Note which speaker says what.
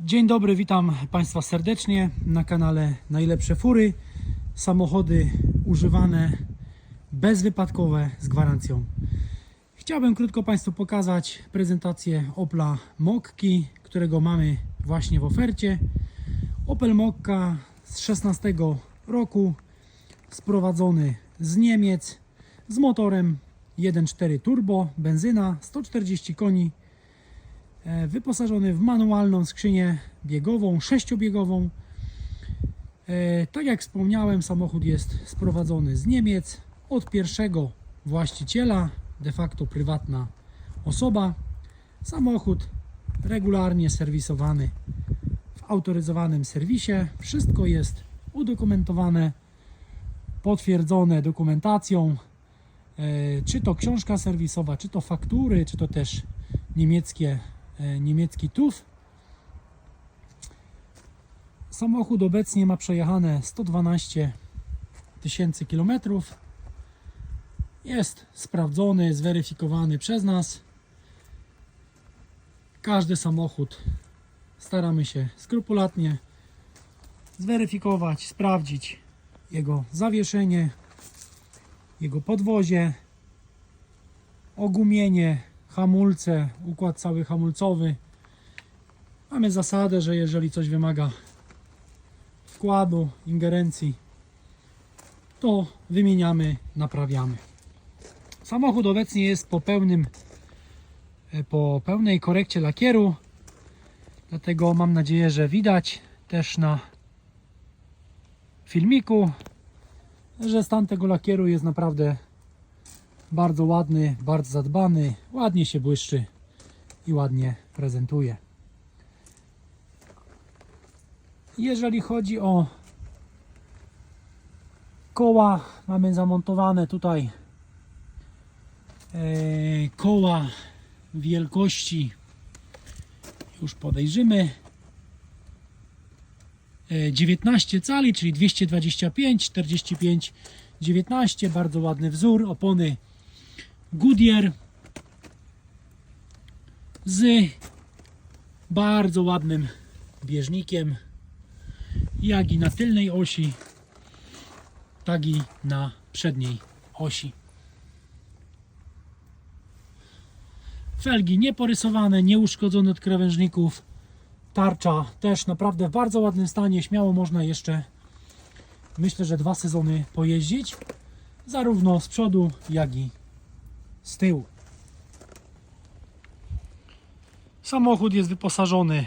Speaker 1: Dzień dobry, witam Państwa serdecznie na kanale Najlepsze Fury. Samochody używane, bezwypadkowe z gwarancją. Chciałbym krótko Państwu pokazać prezentację Opla Mokki, którego mamy właśnie w ofercie. Opel Mokka z 16 roku, sprowadzony z Niemiec, z motorem 1.4 turbo, benzyna, 140 koni, wyposażony w manualną skrzynię biegową, sześciobiegową. E, Tak jak wspomniałem, samochód jest sprowadzony z Niemiec od pierwszego właściciela, de facto prywatna osoba. Samochód regularnie serwisowany w autoryzowanym serwisie. Wszystko jest udokumentowane, potwierdzone dokumentacją, e, czy to książka serwisowa, czy to faktury, czy to też niemieckie, e, niemiecki TUF. Samochód obecnie ma przejechane 112 tysięcy kilometrów. Jest sprawdzony, zweryfikowany przez nas. Każdy samochód staramy się skrupulatnie zweryfikować, sprawdzić jego zawieszenie, jego podwozie, ogumienie, hamulce, układ cały hamulcowy. Mamy zasadę, że jeżeli coś wymaga wkładu, ingerencji, to wymieniamy, naprawiamy. Samochód obecnie jest po pełnym e, po pełnej korekcie lakieru. Dlatego mam nadzieję, że widać też na filmiku, że stan tego lakieru jest naprawdę bardzo ładny, bardzo zadbany, ładnie się błyszczy i ładnie prezentuje. Jeżeli chodzi o koła, mamy zamontowane tutaj e, koła wielkości. Już podejrzymy. E, 19 cali, czyli 225, 45, 19, bardzo ładny wzór, opony Goodyear z bardzo ładnym bieżnikiem, jak i na tylnej osi, tak i na przedniej osi. Felgi nieporysowane, nieuszkodzone od krawężników. Tarcza też naprawdę w bardzo ładnym stanie. Śmiało można jeszcze, myślę, że dwa sezony pojeździć. Zarówno z przodu, jak i z tyłu. Samochód jest wyposażony